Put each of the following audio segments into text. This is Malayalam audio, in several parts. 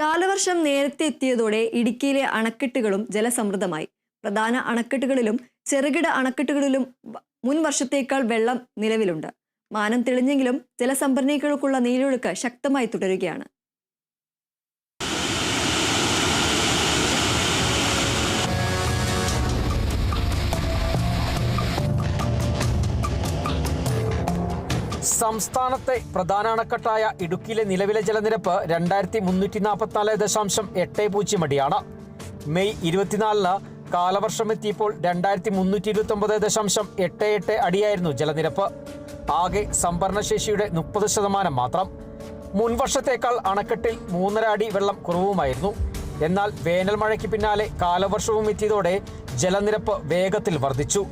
കാലവർഷം നേരത്തെ എത്തിയതോടെ ഇടുക്കിയിലെ അണക്കെട്ടുകളും ജലസമൃദ്ധമായി. പ്രധാന അണക്കെട്ടുകളിലും ചെറുകിട അണക്കെട്ടുകളിലും മുൻ വർഷത്തേക്കാൾ വെള്ളം നിലവിലുണ്ട്. മാനം തെളിഞ്ഞെങ്കിലും ജലസംഭരണികൾക്കുള്ള നീരൊഴുക്ക് ശക്തമായി തുടരുകയാണ്. സംസ്ഥാനത്തെ പ്രധാന അണക്കെട്ടായ ഇടുക്കിയിലെ നിലവിലെ ജലനിരപ്പ് രണ്ടായിരത്തി മുന്നൂറ്റി നാൽപ്പത്തിനാല് ദശാംശം എട്ട് പൂജ്യം അടിയാണ്. മെയ് ഇരുപത്തിനാലിന് കാലവർഷം എത്തിയപ്പോൾ രണ്ടായിരത്തി മുന്നൂറ്റി ഇരുപത്തി ഒമ്പത് ദശാംശം എട്ട് എട്ട് അടിയായിരുന്നു ജലനിരപ്പ്. ആകെ സംഭരണശേഷിയുടെ മുപ്പത് ശതമാനം മാത്രം. മുൻവർഷത്തേക്കാൾ അണക്കെട്ടിൽ മൂന്നര അടി വെള്ളം കുറവുമായിരുന്നു. എന്നാൽ വേനൽ മഴയ്ക്ക് പിന്നാലെ കാലവർഷവും എത്തിയതോടെ ജലനിരപ്പ് വേഗത്തിൽ വർദ്ധിച്ചു.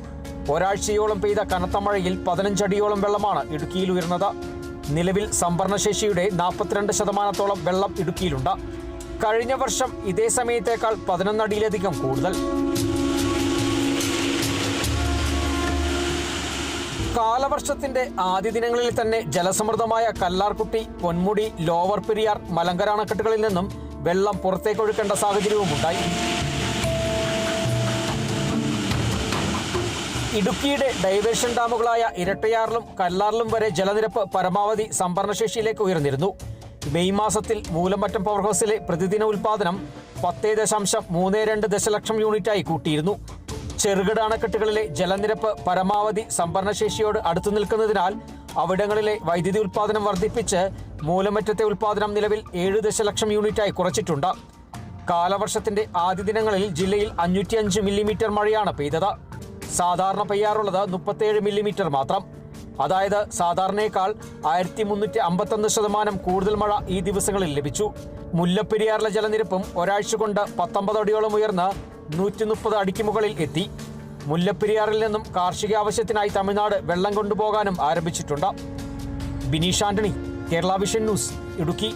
ഒരാഴ്ചയോളം പെയ്ത കനത്ത മഴയിൽ പതിനഞ്ചടിയോളം വെള്ളമാണ് ഇടുക്കിയിൽ ഉയർന്നത്. നിലവിൽ സംഭരണശേഷിയുടെ നാൽപ്പത്തിരണ്ട് ശതമാനത്തോളം വെള്ളം ഇടുക്കിയിലുണ്ട്. കഴിഞ്ഞ വർഷം ഇതേ സമയത്തേക്കാൾ പതിനൊന്നടിയിലധികം കൂടുതൽ. കാലവർഷത്തിന്റെ ആദ്യ ദിനങ്ങളിൽ തന്നെ ജലസമൃദ്ധമായ കല്ലാർകുട്ടി പൊന്മുടി ലോവർ പെരിയാർ മലങ്കര അണക്കെട്ടുകളിൽ നിന്നും വെള്ളം പുറത്തേക്കൊഴുക്കേണ്ട സാഹചര്യവുമുണ്ടായി. ഇടുക്കിയുടെ ഡൈവേർഷൻ ഡാമുകളായ ഇരട്ടയാറിലും കല്ലാറിലും വരെ ജലനിരപ്പ് പരമാവധി സംഭരണശേഷിയിലേക്ക് ഉയർന്നിരുന്നു. മെയ് മാസത്തിൽ മൂലമറ്റം പവർ ഹൗസിലെ പ്രതിദിന ഉൽപാദനം പത്തേ ദശാംശം മൂന്ന് രണ്ട് ദശലക്ഷം യൂണിറ്റായി കൂട്ടിയിരുന്നു. ചെറുകിട അണക്കെട്ടുകളിലെ ജലനിരപ്പ് പരമാവധി സംഭരണശേഷിയോട് അടുത്തു നിൽക്കുന്നതിനാൽ അവിടങ്ങളിലെ വൈദ്യുതി ഉൽപാദനം വർദ്ധിപ്പിച്ച് മൂലമറ്റത്തെ ഉൽപാദനം നിലവിൽ ഏഴ് ദശലക്ഷം യൂണിറ്റായി കുറച്ചിട്ടുണ്ട്. കാലവർഷത്തിന്റെ ആദ്യ ദിനങ്ങളിൽ ജില്ലയിൽ അഞ്ഞൂറ്റിയഞ്ച് മില്ലിമീറ്റർ മഴയാണ് പെയ്തത്. സാധാരണ പെയ്യാറുള്ളത് മുപ്പത്തേഴ് മില്ലിമീറ്റർ മാത്രം. അതായത് സാധാരണയേക്കാൾ ആയിരത്തി മുന്നൂറ്റി അമ്പത്തൊന്ന് ശതമാനം കൂടുതൽ മഴ ഈ ദിവസങ്ങളിൽ ലഭിച്ചു. മുല്ലപ്പെരിയാറിലെ ജലനിരപ്പും ഒരാഴ്ച കൊണ്ട് പത്തൊമ്പത് അടിയോളം ഉയർന്ന് നൂറ്റി മുപ്പത് അടിക്ക് മുകളിൽ എത്തി. മുല്ലപ്പെരിയാറിൽ നിന്നും കാർഷിക ആവശ്യത്തിനായി തമിഴ്നാട് വെള്ളം കൊണ്ടുപോകാനും ആരംഭിച്ചിട്ടുണ്ട്. Bineesh Antony Kerala vision news Idukki.